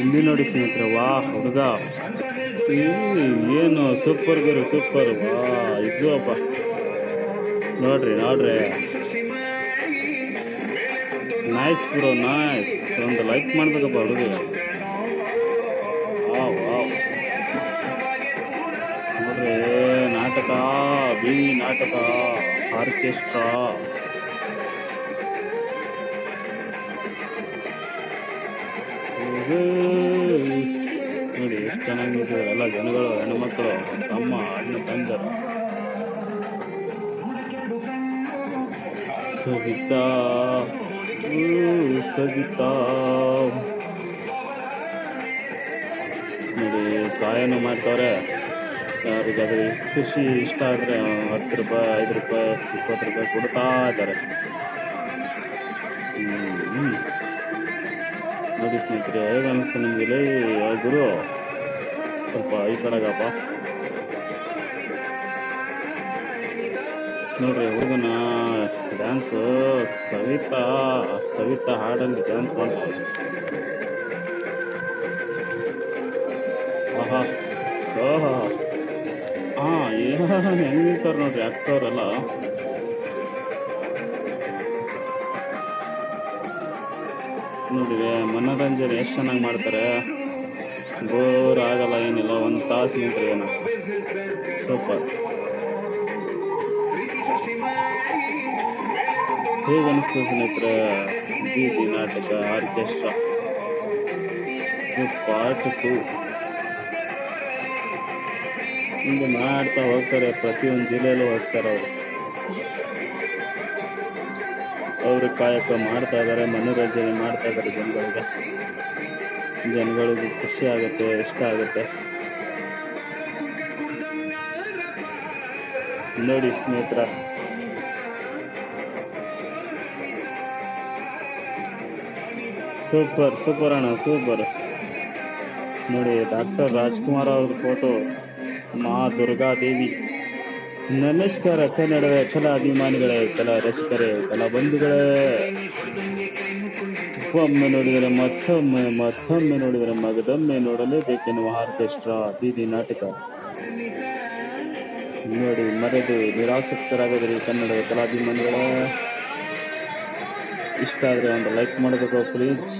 ಇಲ್ಲಿ ನೋಡಿ ಸ್ನೇಹಿತರೆ, ವಾ, ಹುಡುಗ. ಏನು ಸೂಪರ್ ಗುರು, ಸೂಪರ್. ವಾ, ಇದು ಅಪ್ಪ. ನೋಡ್ರಿ ನೋಡ್ರಿ. ನೈಸ್ ಗುರು ನೈಸ್ ಒಂದು ಲೈಕ್ ಮಾಡ್ಬೇಕಪ್ಪ ಹುಡುಗ. ನೋಡ್ರಿ ನಾಟಕ, ಬಿ, ನಾಟಕ ಆರ್ಕೆಸ್ಟ್ರಾ ನೋಡಿ, ಎಷ್ಟು ಚೆನ್ನಾಗಿದೆ ಎಲ್ಲ ಜನಗಳು, ಹೆಣ್ಮಕ್ಳು, ತಮ್ಮ, ಅಣ್ಣ ತಂದರು ಸವಿತಾ. ಸವಿತಾ. ನೋಡಿ ಸಹಾಯನೂ ಮಾಡ್ತವ್ರೆ. ಯಾರಿಗಾದ್ರೂ ಖುಷಿ ಇಷ್ಟ ಆದರೆ ಹತ್ತು ರೂಪಾಯಿ, ಐದು ರೂಪಾಯಿ, ಇಪ್ಪತ್ತು ರೂಪಾಯಿ ಕೊಡ್ತಾ ಇದ್ದಾರೆ. ಹ್ಮ್. ನೋಡಿ ಸ್ನೇಹಿತರೆ, ಹೇಗೆ ಅನಿಸ್ತು ನಿಮಗೆ ಲೇ ಆ ಗುರು, ಸ್ವಲ್ಪ ಈ ಕಡೆಗಪ್ಪ ನೋಡ್ರಿ, ಹುಡುಗನ ಡ್ಯಾನ್ಸು ಸವಿತಾ ಸವಿತಾ ಹಾಡಲ್ಲಿ ಡ್ಯಾನ್ಸ್ ಮಾಡ್ತಾರೆ ಆಹಾ, ಓಹ್. ಹಾಂ ಏನು ಹೆಂಗಿರ್ತಾರೆ ನೋಡ್ರಿ ಅಕ್ಕವ್ರೆಲ್ಲ ನೋಡಿರಿ ಮನೋರಂಜನೆ ಎಷ್ಟು ಚೆನ್ನಾಗಿ ಮಾಡ್ತಾರೆ. ಬೋರ್ ಆಗಲ್ಲ ಏನಿಲ್ಲ, ಒಂದು ತಾಸು ನಿಂತರೆ ಏನು. ಸೂಪರ್. ಹೇಗೆ ಅನಿಸ್ತು ಸ್ನೇಹಿತರೆ ಬೀದಿ ನಾಟಕ, ಆರ್ಕೆಸ್ಟ್ರಾ? ಪಾರ್ಟ್ ಟು ಹಿಂಗೆ ಮಾಡ್ತಾ ಹೋಗ್ತಾರೆ, ಪ್ರತಿಯೊಂದು ಜಿಲ್ಲೆಯಲ್ಲೂ ಹೋಗ್ತಾರೆ ಅವರು. ಅವರು ಕಾಯಕ ಮಾಡ್ತಾ ಇದ್ದಾರೆ ಮನೋರಂಜನೆ ಮಾಡ್ತಾ ಇದ್ದಾರೆ ಜನಗಳಿಗೆ. ಜನಗಳಿಗೂ ಖುಷಿ ಆಗುತ್ತೆ, ಇಷ್ಟ ಆಗುತ್ತೆ. ನೋಡಿ ಸ್ನೇಹಿತರ. ಸೂಪರ್ ಸೂಪರ್ ಅಣ್ಣ, ಸೂಪರ್. ನೋಡಿ ಡಾಕ್ಟರ್ ರಾಜ್ಕುಮಾರ್ ಅವ್ರ ಫೋಟೋ ಮಾ ದುರ್ಗಾದೇವಿ ನಮಸ್ಕಾರ ಕನ್ನಡದ ಕಲಾ ಅಭಿಮಾನಿಗಳೇ ಕಲಾ ರಸಿಕರೇ, ಕಲಾ ಬಂಧುಗಳೇ. ಒಮ್ಮೆ ನೋಡಿದರೆ ಮತ್ತೊಮ್ಮೆ ಮತ್ತೊಮ್ಮೆ ನೋಡಿದರೆ ಮಗದೊಮ್ಮೆ ನೋಡಲೇಬೇಕೆನ್ನುವ ಆರ್ಕೆಸ್ಟ್ರಾ ಬೀದಿ ನಾಟಕ. ನೋಡಿ, ಮರೆದು ನಿರಾಸಕ್ತರಾಗದ್ರಿ ಕನ್ನಡದ ಕಲಾಭಿಮಾನಿಗಳೇ. ಇಷ್ಟ ಆದರೆ ಒಂದು ಲೈಕ್ ಮಾಡಬೇಕು ಪ್ಲೀಸ್